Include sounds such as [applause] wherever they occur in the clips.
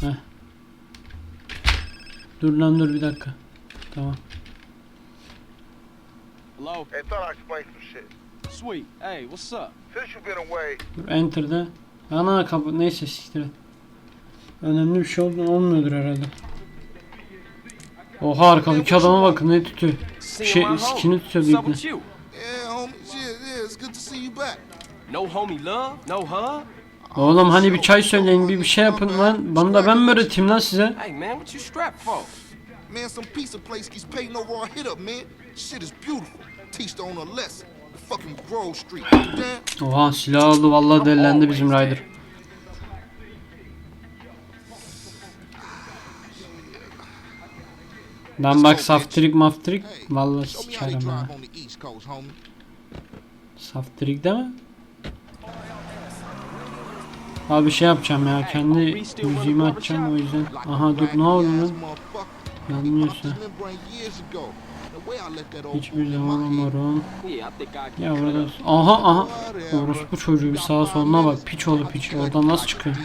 Heh. Dur lan dur bir dakika. Tamam. Hello? Hey, thought I explained some shit. Sweet. Hey, what's up? Since you've been away, Dur enter'da. Ana kapı neyse siktir et. Önemli bir şey oldu olmuyordur herhalde. Oha arkadaki adama bakın ne tutuyor. Şey, sikini tutuyor What's up büyük with you? Yeah, homie. Shit, yeah, it's good to see you back. No homie love? No hug? Oğlum hani bir çay söyleyin bir bir şey yapın lan. Bana da ben mi öğreteyim lan size? Hey man, what you strapped for? Man, some pizza place keeps paying over our hit up, man. Shit is beautiful. Teach the owner a lesson. The fucking Grove Street. You down? Oha silah aldı vallahi delilendi bizim Ryder. Lan bak saftirik maftirik vallahi sikerim ha. Saftirik deme. Abi şey yapacağım ya kendi müziğimi açacağım o yüzden. Aha dur ne oldu lan? Yanmıyorsa. Hiçbir zaman umarım. Ya burada aha aha. Orospu çocuğu bir sağa soluna bak piç oğlu piç oradan nasıl çıkıyor?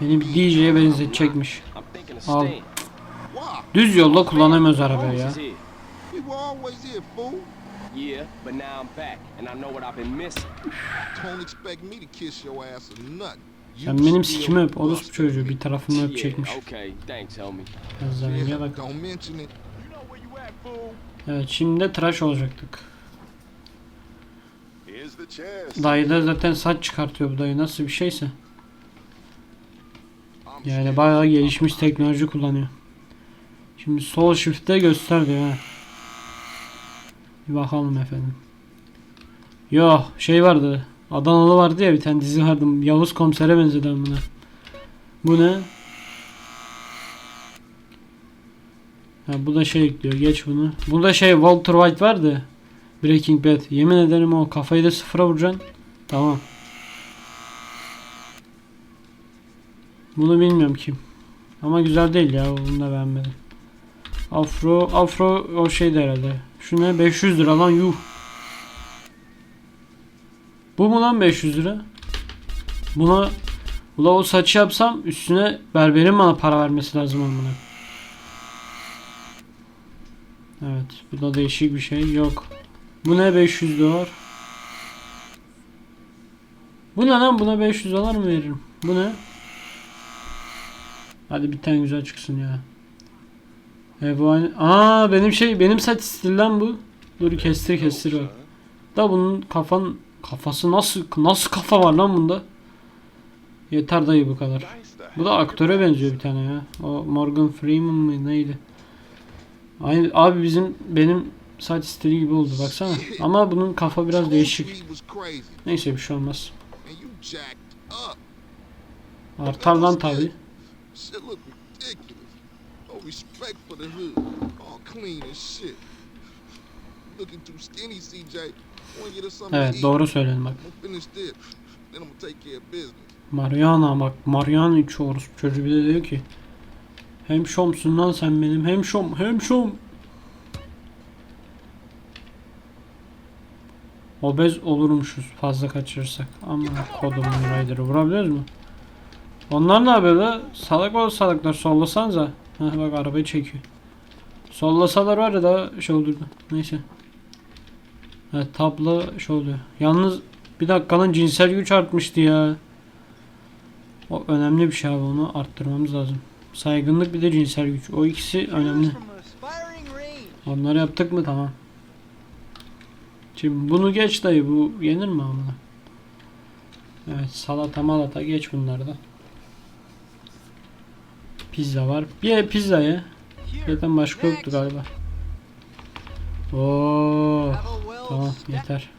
Beni bir DJ'ye benzetecekmiş. Al. Düz yolda kullanamıyoruz arabayı ya. Yeah, but now I'm back, and I know what I've been missing. Don't expect me to kiss your ass or nothing. You Sen benim sikimi öp orospu çocuğu bir tarafımı thanks, homie. Yazlarına bak. don't mention it. Evet şimdi de tıraş olacaktık. Dayı da zaten saç çıkartıyor bu dayı nasıl bir şeyse. Yani bayağı gelişmiş teknoloji kullanıyor. Şimdi sol shift'te göster diyor ha. Bir bakalım efendim. Yo şey vardı. Adanalı vardı ya bir tane dizi vardı. Yavuz komisere benzedi buna. Bu ne? Ha bu da şey ekliyor. Geç bunu. Bunda şey Walter White vardı. Breaking Bad. Yemin ederim o kafayı da sıfıra vuracaksın. Tamam. Bunu bilmiyorum kim. Ama güzel değil ya. Bunu da beğenmedim. Afro, Afro o şeydi herhalde. Şu ne? 500 lira lan yuh. Bu mu lan 500 lira? Buna Ula o saçı yapsam üstüne berberin bana para vermesi lazım amına. Evet, bu da değişik bir şey yok. Bu ne 500 dolar? Bu ne lan? Buna 500 dolar mı veririm? Bu ne? Hadi bir tane güzel çıksın ya. E bu aynı... Aa benim şey benim saç stil lan bu. Dur kestir kestir bak. Da bunun kafan kafası nasıl nasıl kafa var lan bunda? Yeter dayı bu kadar. Bu da aktöre benziyor bir tane ya. O Morgan Freeman mı neydi? Aynı abi bizim benim saç stili gibi oldu baksana. Ama bunun kafa biraz değişik. he Neyse bir şey olmaz. Artar lan tabi. Shit look ridiculous. No respect for the hood. All clean as shit. Looking too skinny, CJ. Evet doğru söyledin bak. Mariana bak Mariana üç orospu çocuğu bir de diyor ki hem şomsun lan sen benim hem şom hem şom Obez olurmuşuz fazla kaçırırsak ama kodumun Rider'ı vurabiliyoruz mu? Onlar ne böyle salak ol salaklar sollasanıza Heh bak arabayı çekiyor Sollasalar var ya daha şey olurdu neyse Evet tablo şey oluyor Yalnız bir dakikanın cinsel güç artmıştı ya o önemli bir şey abi onu arttırmamız lazım. Saygınlık bir de cinsel güç. O ikisi önemli. Onları yaptık mı tamam. Şimdi bunu geç dayı bu yenir mi amına? Evet salata malata geç bunları da. Pizza var. Bir pizza ye. Zaten başka yoktu galiba. Oo, tamam yeter.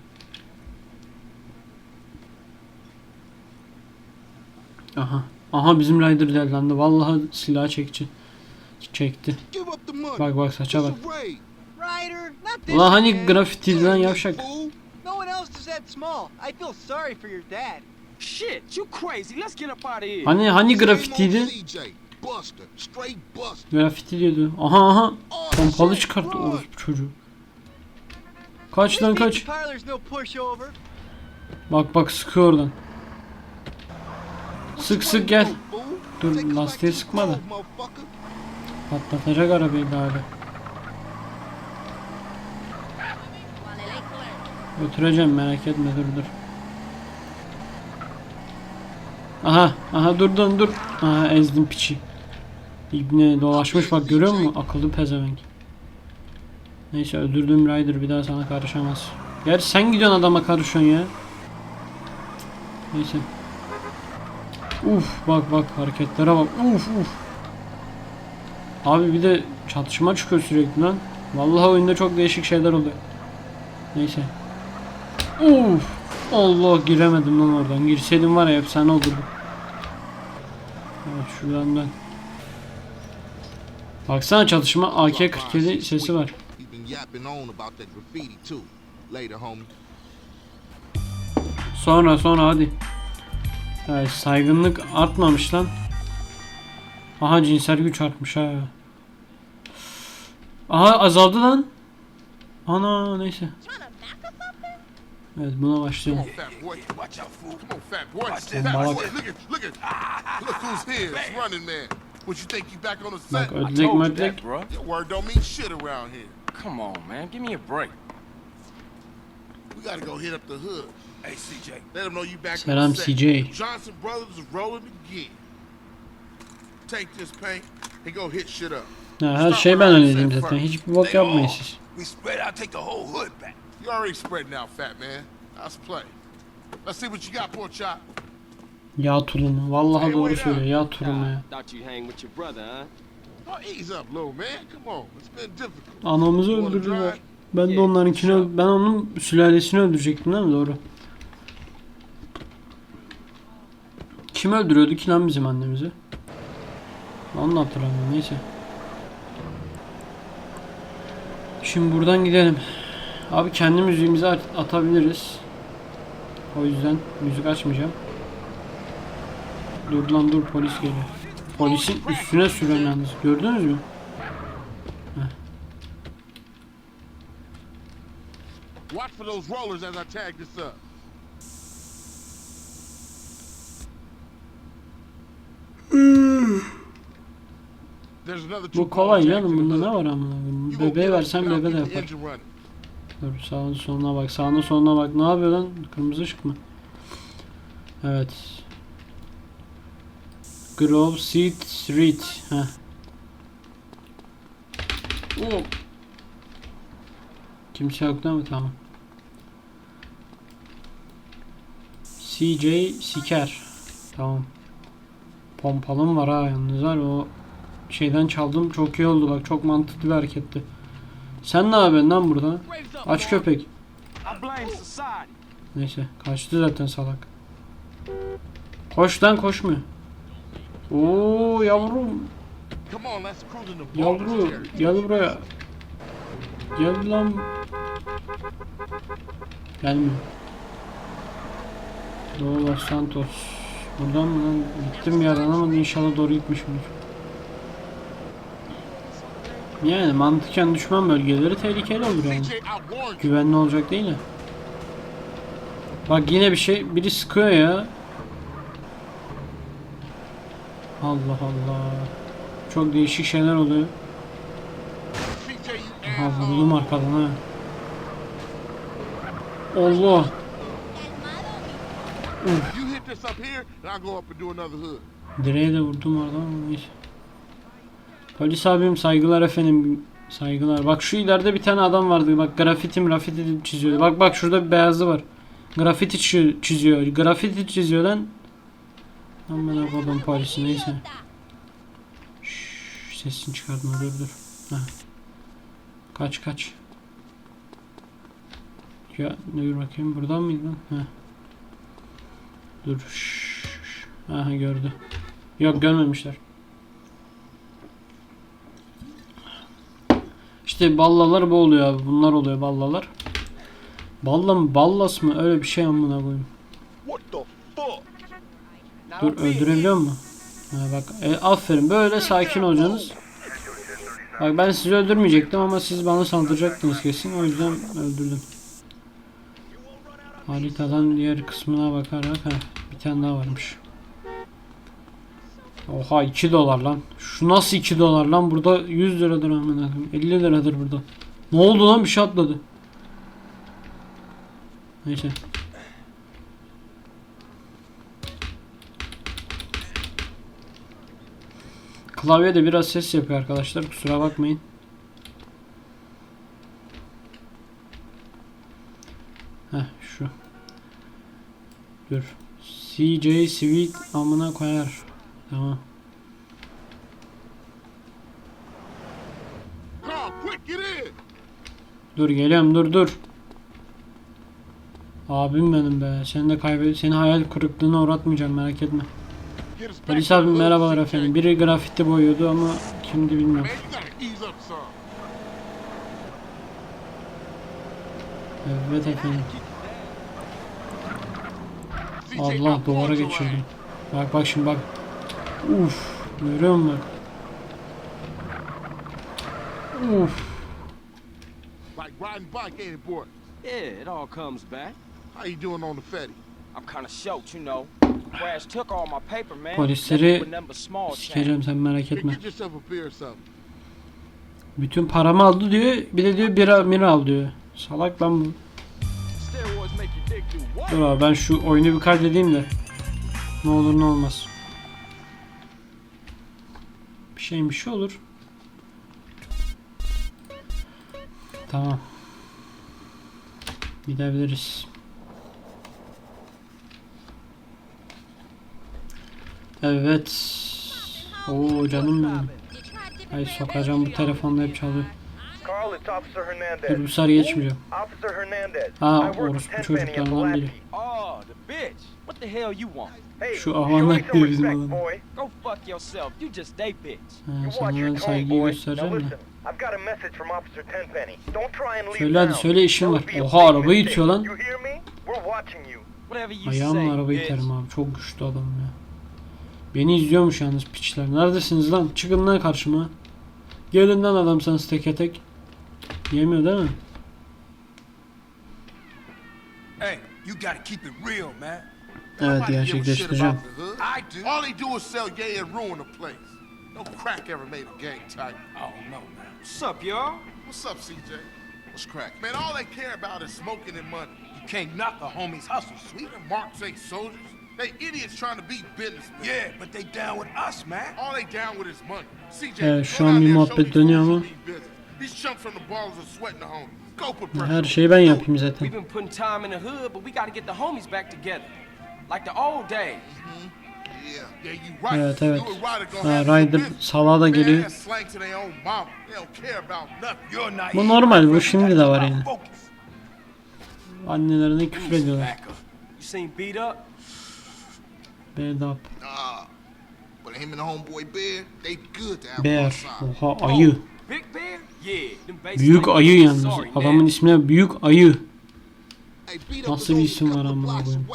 Aha. Aha bizim Rider dellendi. Vallahi silah çekti. Çekti. Bak bak saça bak. Ulan hani man. grafiti lan yavşak. Hani hani grafitiydi? Grafiti diyordu. Aha aha. Oh, Pompalı çıkarttı orospu çocuğu. Kaç lan kaç. Bak bak sıkıyor oradan. Sık sık gel. Dur lastiğe sıkma da. Patlatacak arabayı da. Götüreceğim merak etme dur dur. Aha aha durdun dur. Aha ezdim piçi. İbne dolaşmış bak görüyor musun? Akıllı pezevenk. Neyse öldürdüğüm Ryder bir daha sana karışamaz. Gerçi sen gidiyorsun adama karışıyorsun ya. Neyse. Uf bak bak hareketlere bak. Uf uf. Abi bir de çatışma çıkıyor sürekli lan. Vallahi oyunda çok değişik şeyler oluyor. Neyse. Uf. Allah giremedim lan oradan. Girseydim var ya efsane olurdu. Evet şuradan dön. Baksana çatışma AK-47 sesi var. Sonra sonra hadi. Evet, saygınlık artmamış lan. Aha cinsel güç artmış ha. Aha azaldı lan. Ana neyse. Evet buna başlayalım. on, What you think you back on the Bak set? I ödlek told you mödlek. bro. Your word don't mean shit around here. Come on, man. Give me a break. We gotta go hit up the hood. Hey, CJ. Let them know you back Selam on the set. CJ. Johnson Brothers is rolling again. Take this paint and go hit shit up. Ha, her şeyi ben halledeyim zaten. Hiçbir bok yapmayın siz. We spread out, take the whole hood back. You already spreading out, fat man. Let's play. Let's see what you got, poor chop. Yağ tulumu. Vallahi doğru söylüyor. Yağ tulumu ya. Oh. Anamızı öldürdüler. Ben de onlarınkini ben onun sülalesini öldürecektim değil mi? Doğru. Kim öldürüyordu ki lan bizim annemizi? Onu hatırlamıyorum. Neyse. Şimdi buradan gidelim. Abi kendi müziğimizi at- atabiliriz. O yüzden müzik açmayacağım. Dur lan dur polis geliyor. Polisin üstüne yalnız. Gördünüz mü? Watch for those rollers as I tag this up. Bu kolay canım. Bunda ne var amına Bebeğe versen bebe de yapar. Dur sağına soluna bak. Sağına soluna bak. Ne yapıyor lan? Kırmızı ışık mı? Evet. Grove Seat Street. Heh. Oo. Kimse yok değil mi? Tamam. CJ Siker. Tamam. Pompalım var ha yalnız var. O şeyden çaldım. Çok iyi oldu bak. Çok mantıklı bir hareketti. Sen ne yapıyorsun lan burada? Aç köpek. Neyse kaçtı zaten salak. Koş lan koşmuyor. Oo yavrum. Yavru gel buraya. Gel lan. Gelmiyor. Doğu Los Santos. Buradan mı lan? Gittim bir yerden ama inşallah doğru gitmişimdir. Yani mantıken düşman bölgeleri tehlikeli olur yani. Güvenli olacak değil ya. Bak yine bir şey biri sıkıyor ya. Allah Allah. Çok değişik şeyler oluyor. CJ, you Ha asshole. vurdum arkadan ha. Allah. Direğe de vurdum oradan neyse. Polis abim saygılar efendim. Saygılar. Bak şu ileride bir tane adam vardı. Bak grafiti grafiti çiziyor. Bak bak şurada bir beyazlı var. Grafiti çi- çiziyor. Grafiti çiziyor lan. Aman kodum polisi neyse. Şşş, sesini çıkartma dur dur. Ha. Kaç kaç. Ya dur bakayım buradan mıydı? Ha. Dur. Şşş. Aha gördü. Yok görmemişler. İşte ballalar bu oluyor abi. Bunlar oluyor ballalar. Balla mı? Ballas mı? Öyle bir şey amına koyayım. What the fuck? Dur öldürebiliyor mu? Ha bak e, aferin böyle sakin olacaksınız. Bak ben sizi öldürmeyecektim ama siz bana saldıracaktınız kesin. O yüzden öldürdüm. Haritadan diğer kısmına bakarak ha bir tane daha varmış. Oha 2 dolar lan. Şu nasıl 2 dolar lan? Burada 100 liradır amına koyayım. 50 liradır burada. Ne oldu lan bir şey atladı. Neyse. Klavye de biraz ses yapıyor arkadaşlar. Kusura bakmayın. Heh şu. Dur. CJ Sweet amına koyar. Tamam. Dur geliyorum dur dur. Abim benim be. Seni de kaybet seni hayal kırıklığına uğratmayacağım merak etme. Polis hood, merhabalar efendim. Biri grafiti boyuyordu ama kimdi bilmiyorum. Evet efendim. Allah duvara geçirdim. Bak bak şimdi bak. Uf. Görüyor musun bak? Uf. Like riding bike, ain't it, boy? Yeah, it all comes back. How you doing on the fatty? I'm kind of shocked, you know. Polisleri. Sikeceğim sen merak etme. Bütün paramı aldı diyor. Bir de diyor bira mira al diyor. Salak lan bu. Dur abi ben şu oyunu bir kaydedeyim de. Ne olur ne olmaz. Bir şeyin bir şey olur. Tamam. Gidebiliriz. Evet. Oo canım benim. Ay sokacağım bu telefonla hep çalıyor. Dur bu sarı geçmeyeceğim. Ha, orospu çocuklarından biri. Şu avanak diyor bizim adam. Ha, sana saygıyı göstereceğim de. Söyle hadi söyle işim var. Oha arabayı itiyor lan. Ayağımla arabayı iterim abi. Çok güçlü adam ya. Beni izliyormuş yalnız piçler. Neredesiniz lan? Çıkın lan karşıma. Gelin lan adamsanız teke tek. Yemiyor değil mi? Hey, you gotta keep it real, man. Evet Nobody give a shit gerçekleştireceğim. about the hood. I do. All they do is sell gay and ruin the place. No crack ever made a gang type. Don't know, man. What's up, y'all? What's up, CJ? What's crack? Man, all they care about is smoking and money. You can't knock a homie's hustle, sweet. Marks ain't soldiers. They idiots trying to be businessmen. Yeah, but they down with us, man. All they down with is money. CJ, Evet, şu an bir muhabbet dönüyor ama. business. These chumps from the ballers are sweating the homies. Go put pressure. Her şeyi ben yapayım zaten. We've been putting time in the hood, but we gotta get the homies back together. Like the old days. Yeah, yeah, you right. Evet evet. Ryder Ha, business. salağa da geliyor. Bu normal, bu şimdi de var yani. Annelerine küfür ediyorlar. Back up. Bear, they good to have on Bear. side. Oha ayı. Big Bear? Yeah, them basic Büyük ayı yalnız. Adamın ismine büyük ayı. Nasıl bir isim var amına koyayım?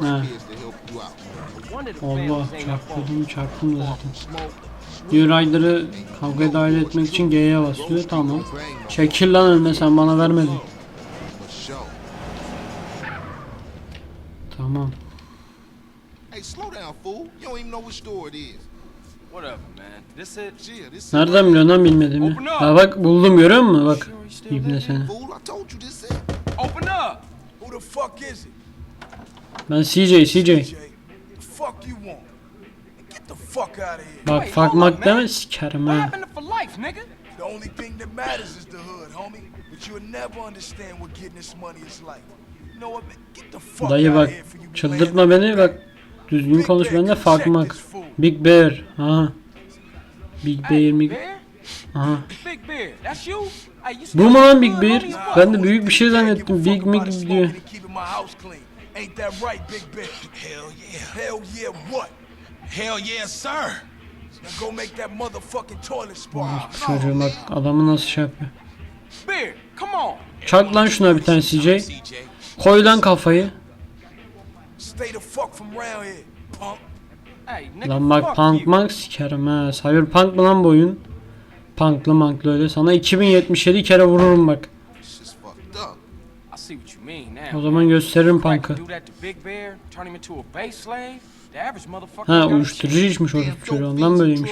Ha. Allah çarptım çarptım da zaten. Diyor Ryder'ı kavgaya dahil etmek için G'ye basıyor. Tamam. Çekil lan önüne sen bana vermedin. Tamam. Nereden biliyorsun lan bilmediğimi? Ha bak buldum görüyor musun? Bak. İbne seni. Fool, I told you this it. Open up! Who the fuck is it? Ben CJ CJ. Fuck out of here. Bak Wait, fuck hold up, mak deme man. sikerim What ha. happened to for life, nigga? The only thing that matters is the hood, homie. But you'll never understand what getting this money is like. You know what, man? Get the fuck Dayı bak of here for you be çıldırtma beni bak. Düzgün konuş benimle fuck mak. Big Bear. Aha. Big Bear mi? Bear? Aha. Big Bear, that's you? Hey, you Bu still mu lan good, Big homie, Bear? or what? Ben de büyük bir şey zannettim. Big Mick diyor. Ain't that right, Big Ben? Hell yeah. Hell yeah, what? Hell yeah, sir. Now go make that motherfucking toilet spark. Çocuğum bak adamı nasıl şey yapıyor. Bear, come on. Çak lan şuna bir tane CJ. Koy lan kafayı. Stay the fuck from round here, punk. Lan bak punk mank sikerim ha. Cyberpunk mı lan bu oyun? Punklı manklı öyle. Sana 2077 kere vururum bak. O zaman gösteririm If Ha uyuşturucu içmiş Damn orası çocuğu ondan böyleymiş.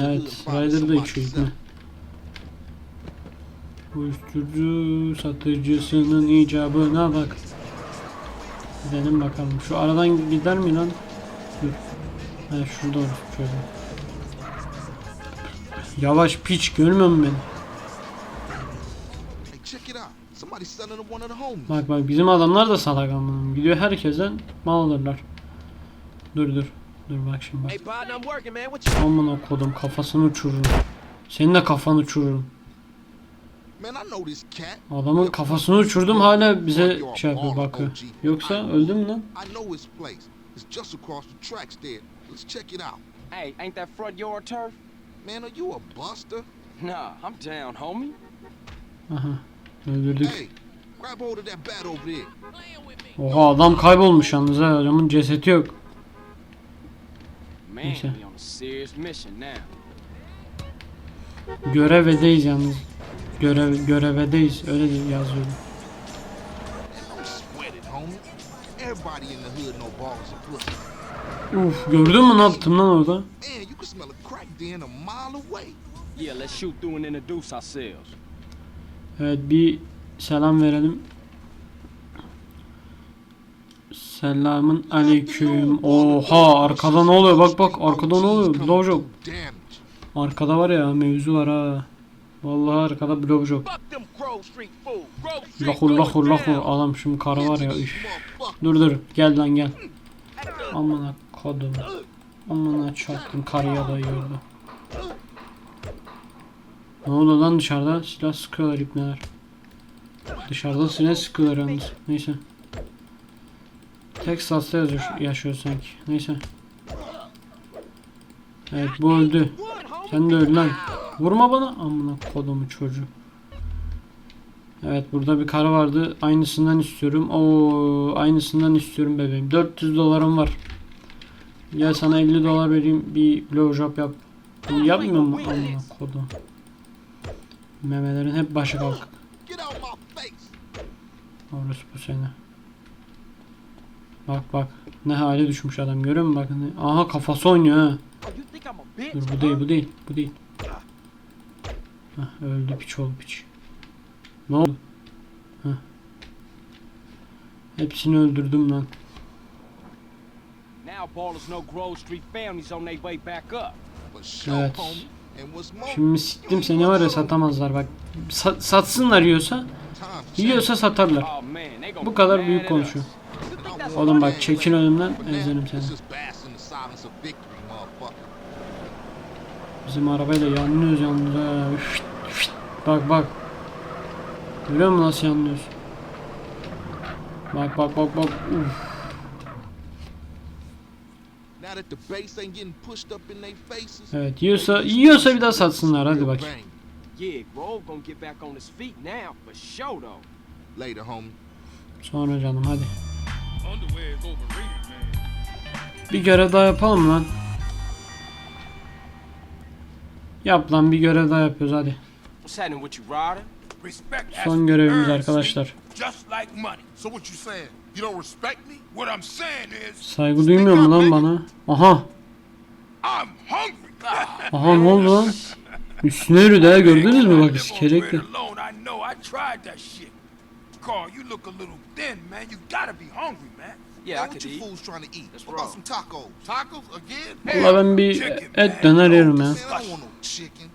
Evet Ryder da içiyor ibne. Uyuşturucu satıcısının icabına bak. Gidelim bakalım. Şu aradan gider mi lan? Dur. Ha şurada çocuğu. Yavaş piç görmüyor musun beni? Bak bak bizim adamlar da salak amınım. Gidiyor herkesten mal alırlar. Dur dur. Dur bak şimdi bak. Amına kodum kafasını uçururum. Senin de kafanı uçururum. Adamın kafasını uçurdum hala bize şey yapıyor bakıyor. Yoksa öldü mü lan? Hey, ain't that front yard turf? Man, are you a buster? Nah, I'm down, homie. Aha. Öldürdük. Hey, Oha adam kaybolmuş yalnız ha. Adamın cesedi yok. Neyse. Görevedeyiz yalnız. Görev görevedeyiz. Öyle pussy. Uf gördün mü ne yaptım lan orada? Evet bir selam verelim. Selamın aleyküm. Oha arkada ne oluyor? Bak bak arkada ne oluyor? Blowjob. Arkada var ya mevzu var ha. Vallahi arkada blowjob. Lahur lahur lahur. Adam şimdi karı var ya. Üf. Dur dur gel lan gel. Amına kodum. Amına çaktım karıya dayıyordu. Ne oldu lan dışarıda? Silah sıkıyorlar ipneler. Dışarıda silah sıkıyorlar yalnız. Neyse. Texas'ta yaşıyor sanki. Neyse. Evet bu öldü. Sen de öl lan. Vurma bana. Amına kodumu çocuğu. Evet burada bir karı vardı. Aynısından istiyorum. Oo aynısından istiyorum bebeğim. 400 dolarım var. Gel sana 50 dolar vereyim. Bir blowjob yap. Bunu yapmıyor mu? Amına kodum. Memelerin hep başı kalk. Get out my face. Orası bu seni. Bak bak. Ne hale düşmüş adam görüyor musun? Bak. ne- Aha kafası oynuyor ha. Dur bu değil bu değil. Bu değil. Hah öldü piç oldu piç. Ne oldu? Hah. Hepsini öldürdüm lan. Evet. Şimdi siktim seni var ya satamazlar bak. Sa- satsınlar yiyorsa, yiyorsa satarlar. Bu kadar büyük konuşuyor. Oğlum bak çekil önümden ezerim seni. Bizim arabayla yanlıyoruz yalnız ha. Bak bak. Görüyor musun nasıl yanlıyoruz? Bak bak bak bak. Uf. Now that the base ain't getting pushed up in their faces. Evet yiyorsa yiyorsa bir daha satsınlar hadi bak. Bang. Yeah, Grove gonna get back on his feet now for sure though. Later, homie. Sonra canım hadi. Bir görev daha yapalım lan. Yap lan bir görev daha yapıyoruz hadi. What's happening with you, Ryder? Respect has Son görevimiz arkadaşlar. You don't respect me? What I'm saying is, Saygı duymuyor mu lan bana? Aha. I'm hungry. Aha ne oldu lan? Üstüne yürüdü ha gördünüz mü bak iskelekli. alone. I know. I tried that shit. Carl, you look a little thin, man. You gotta be hungry, man. Yeah, I Man, could what you eat. fools trying to eat? That's what about wrong. some tacos? Tacos again? Valla ben bir et döner yerim ya. Man, I don't want no chicken.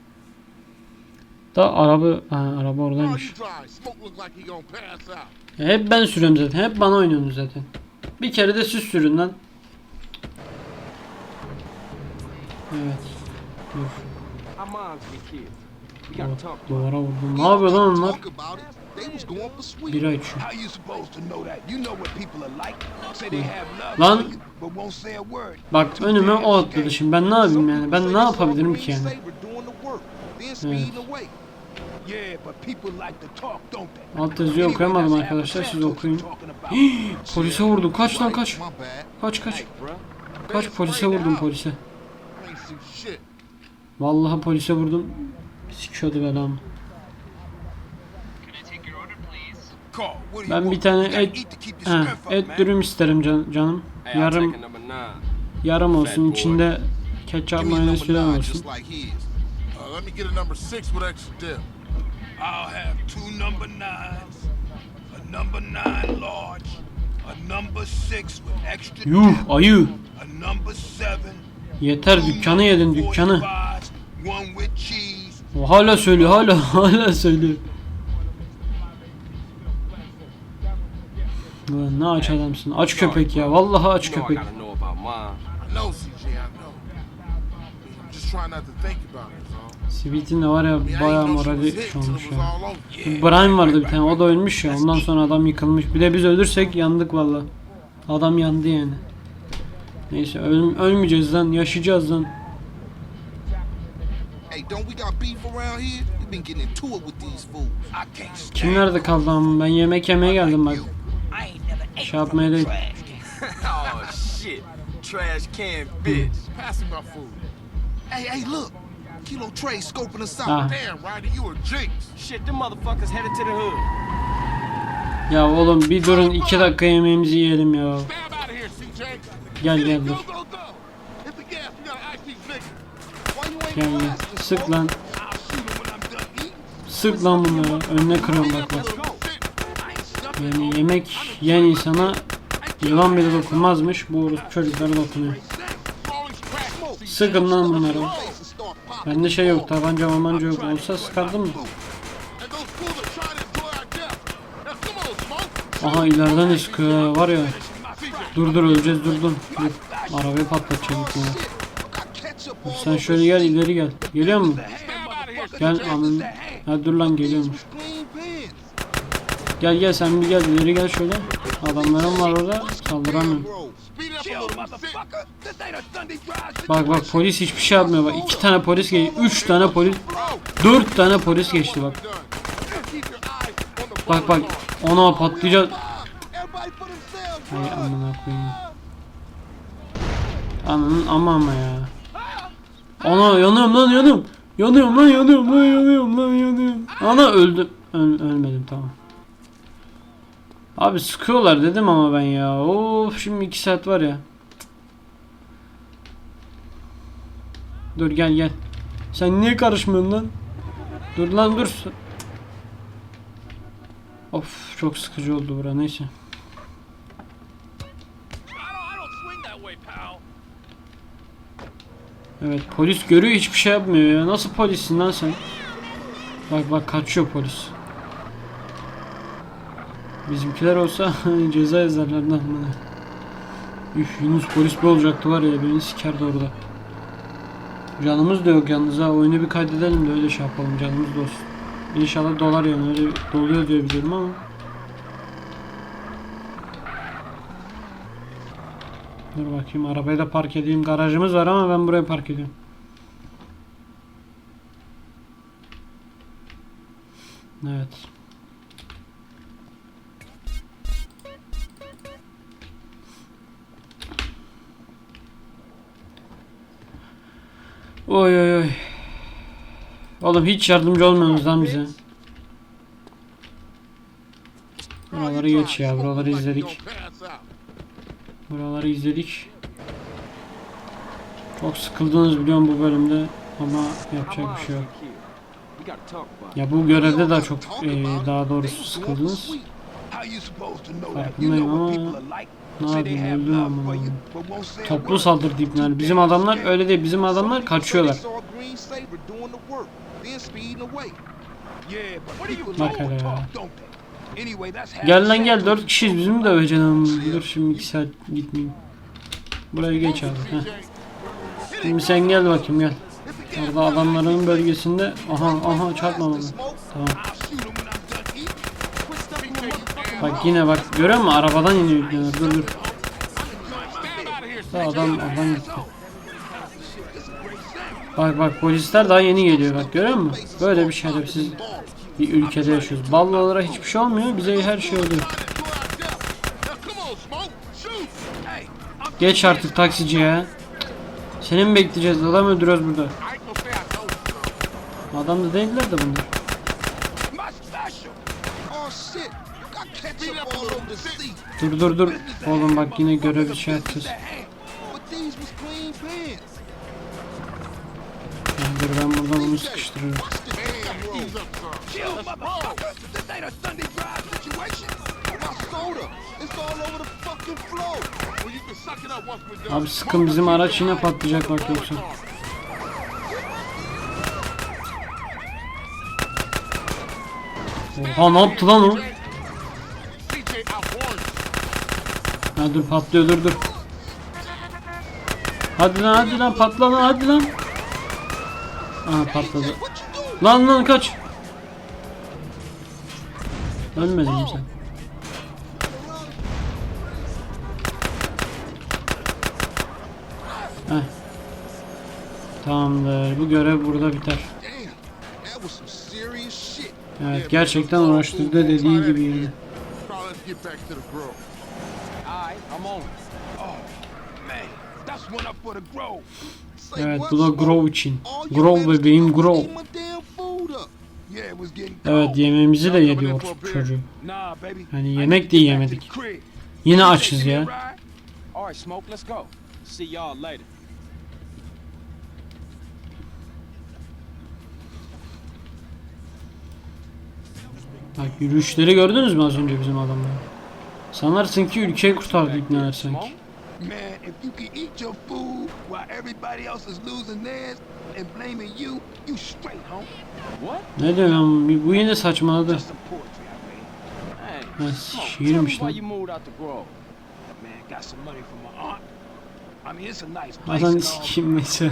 Da araba ha, araba Oh, oradaymış. Hep ben sürüyorum zaten. Hep bana oynuyorsunuz zaten. Bir kere de siz sürün lan. Evet. Dur. To Duvara vurdum. Ne yapıyor lan onlar? Bira içiyor. Lan. Bak önüme o atladı şimdi. Ben ne yapayım yani? Ben ne yapabilirim ki yani? Yeah, Alt yazıyı okuyamadım arkadaşlar. Siz okuyun. Polise vurdum. Kaç lan kaç. Kaç kaç. Kaç polise vurdum polise. Vallahi polise vurdum. Sikiyordu belamı. Ben bir tane et up, et dürüm isterim can- canım. Yarım yarım olsun. içinde ketçap mayonez number falan olsun. I'll have two number nines, a number nine large, a number six with extra Yuh ayı. a number seven, Yeter dükkanı yedin dükkanı. 45s, one with cheese. O hala söylüyor hala [laughs] hala söylüyor. Ulan ne aç adamsın. Aç köpek ya. Vallahi aç You know I köpek. gotta know about mine. I know, CJ, I know. I'm just trying not to think about it. Sweet'in de var ya bayağı morali şey olmuş ya. Brian vardı bir tane o da ölmüş ya. Ondan sonra adam yıkılmış. Bir de biz ölürsek yandık valla. Adam yandı yani. Neyse öl ölmeyeceğiz lan. Yaşayacağız lan. Kim nerede kaldı ama ben yemek yemeye geldim bak. Şey yapmaya değil. [laughs] oh shit. Trash can bitch. Pass me my food. Hey, hey, look. Kilo Trey scoping us out. Ah. Damn, Ryder, you a jinx. Shit, them motherfuckers headed to the hood. Ya oğlum bir durun iki dakika yemeğimizi yiyelim ya. Stab out of here, CJ. Gel Get gel dur. Gel gel. Sık lan. Sık lan bunları. Önüne kırıyorum bak bak. Yani yemek yiyen insana yılan bile dokunmazmış. Bu çocuklara dokunuyor. Sıkın lan bunları. Bende şey yok tabanca mamanca yok. Olsa sıkardım mı? Aha ileriden de sıkıyor var ya. Dur dur öleceğiz dur dur. Dur. Arabayı patlatacak ya. Sen şöyle gel ileri gel. Geliyor mu? Gel anın. Ha dur lan geliyormuş. Gel gel sen bir gel ileri gel şöyle. Adamlarım var orada saldıramıyorum. Bak bak polis hiçbir şey yapmıyor bak. iki tane polis geçti. Üç tane polis. Dört tane polis geçti bak. Bak bak. Ona patlayacak. Ay amına koyayım. Ananın ama ama ya. Ana yanıyorum lan yanıyorum. Yanıyorum lan yanıyorum lan yanıyorum lan yanıyorum. Ana öldüm. Öl- ölmedim tamam. Abi sıkıyorlar dedim ama ben ya. Of şimdi iki saat var ya. Dur gel gel. Sen niye karışmıyorsun lan? Dur lan dur. Of çok sıkıcı oldu bura neyse. Evet polis görüyor hiçbir şey yapmıyor ya. Nasıl polissin lan sen? Bak bak kaçıyor polis. Bizimkiler olsa [laughs] ceza yazarlardı amına. Üf Yunus polis bir olacaktı var ya beni sikerdi orada. Canımız da yok yalnız ha oyunu bir kaydedelim de öyle şey yapalım canımız da olsun. İnşallah dolar yani öyle doluyor diye biliyorum ama. Dur bakayım arabayı da park edeyim. Garajımız var ama ben buraya park ediyorum. Evet. Oy oy oy. Oğlum hiç yardımcı olmuyorsunuz lan bize. Buraları geç ya. Buraları izledik. Buraları izledik. Çok sıkıldınız biliyorum bu bölümde ama yapacak bir şey yok. Ya bu görevde daha çok eee, daha doğrusu sıkıldınız. Farkındayım ama. Ne yapayım öldüm ama. Toplu saldırı deyip yani bizim adamlar öyle değil bizim adamlar kaçıyorlar. Bak hele ya. Gel lan gel sad dört kişiyiz bizim de döveceksin Dur şimdi iki saat gitmeyeyim. Buraya geç abi. Heh. Şimdi sen gel bakayım gel. Orada adamların bölgesinde aha aha çarpma bana. Tamam. Bak yine bak görüyor musun arabadan iniyor. Dur dur. Da adam adam gitti. Bak bak polisler daha yeni geliyor bak görüyor musun? Böyle bir şerefsiz bir ülkede yaşıyoruz. Ballılara hiçbir şey olmuyor bize her şey oluyor. Geç artık taksici ya. Seni mi bekleyeceğiz? Adam öldürüyoruz burada. Adam da değiller de bunlar. Dur dur dur. Oğlum bak yine görev bir şey dur ben burada bunu done. Abi sıkın bizim araç yine patlayacak bak yoksa. Oha ne yaptı lan o? Ha dur patlıyor dur dur. Hadi lan hadi lan patla lan hadi lan. Aha patladı. Lan lan kaç. Ölmedin mi sen? Heh. Tamamdır. Bu görev burada biter. Evet gerçekten uğraştırdı dediği gibi yani. I'm on. Oh, man. That's one up for the grove. Say Evet bu da grow için. Grow bebeğim grow. Evet yemeğimizi de Y'all yedi coming in o for a beer? çocuğu. Nah, baby. Hani I yemek de crib. Yine açız a ya. Bak yürüyüşleri gördünüz mü az önce bizim adamlar? Sanarsın ki ülkeyi kurtardı ibneler sanki. Man, if you can eat your food while everybody else is losing theirs and blaming you, you straight, homie. What? Ne diyorum bu yine saçmaladı. Ha, şiirmiş lan. you moved out the grove. Man, got some money from my aunt. I mean, it's a nice place Adam and all. sikeyim neyse.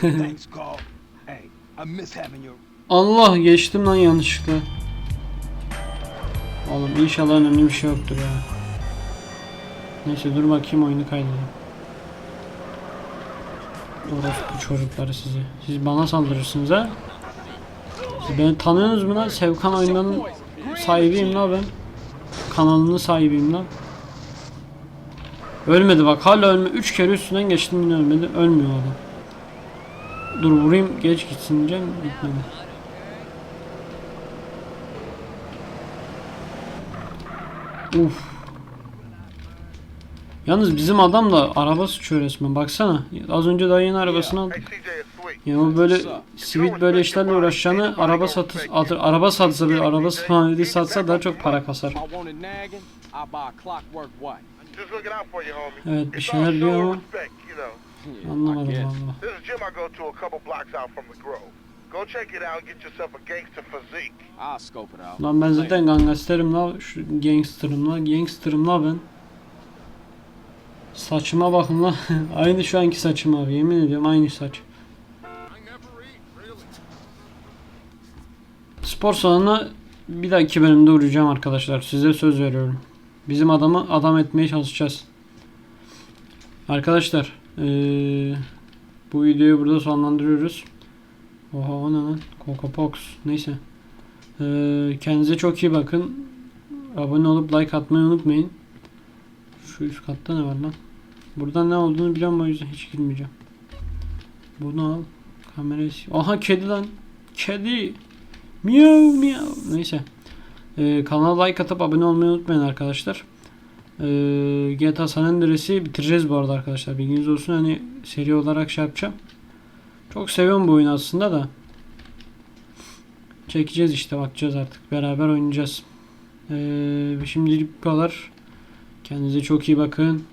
Thanks, [laughs] Carl. Hey, I miss having your Allah geçtim lan yanlışlıkla. Oğlum inşallah önemli bir şey yoktur ya. Neyse dur bakayım oyunu kaydedeyim. Orospu çocukları sizi. Siz bana saldırırsınız ha? Siz beni tanıyorsunuz mu lan? Sevkan oyunlarının sahibiyim lan ben. Kanalının sahibiyim lan. Ölmedi bak hala ölme. 3 kere üstünden geçtim yine ölmedi. Ölmüyor adam. Dur vurayım geç gitsin diyeceğim gitmedi. Uf. Yalnız bizim adam da araba sıçıyor resmen baksana. Az önce yeni arabasını is sweet. Yani o böyle sivil böyle işlerle uğraşacağını araba satı at- araba satsa bir araba sıfırlandı satsa daha çok para kasar. Evet bir şeyler diyor ama anlamadım valla. There's a gym I go to a couple blocks out from the Grove. Go check it out and get yourself a gangster physique. I'll scope it out. Lan ben zaten gangsterim la şu gangsterım la gangsterım la ben. Saçıma bakın la. [laughs] aynı şu anki saçım abi yemin ediyorum aynı saç. Spor salonuna bir dahaki bölümde uğrayacağım arkadaşlar. Size söz veriyorum. Bizim adamı adam etmeye çalışacağız. Arkadaşlar eee, bu videoyu burada sonlandırıyoruz. Oha o ne lan? Coco Pox. Neyse. Eee, kendinize çok iyi bakın. Abone olup like atmayı unutmayın. Şu üst katta ne var lan? Burada ne olduğunu biliyorum o yüzden hiç girmeyeceğim. Bunu al. Kamerayı Aha kedi lan. Kedi. Miyav miyav. Neyse. Ee, kanala like atıp abone olmayı unutmayın arkadaşlar. Ee, GTA San Andreas'i bitireceğiz bu arada arkadaşlar. Bilginiz olsun hani seri olarak şey yapacağım. Çok seviyorum bu oyunu aslında da. Çekeceğiz işte bakacağız artık. Beraber oynayacağız. Ee, şimdilik bu kadar. Kendinize çok iyi bakın.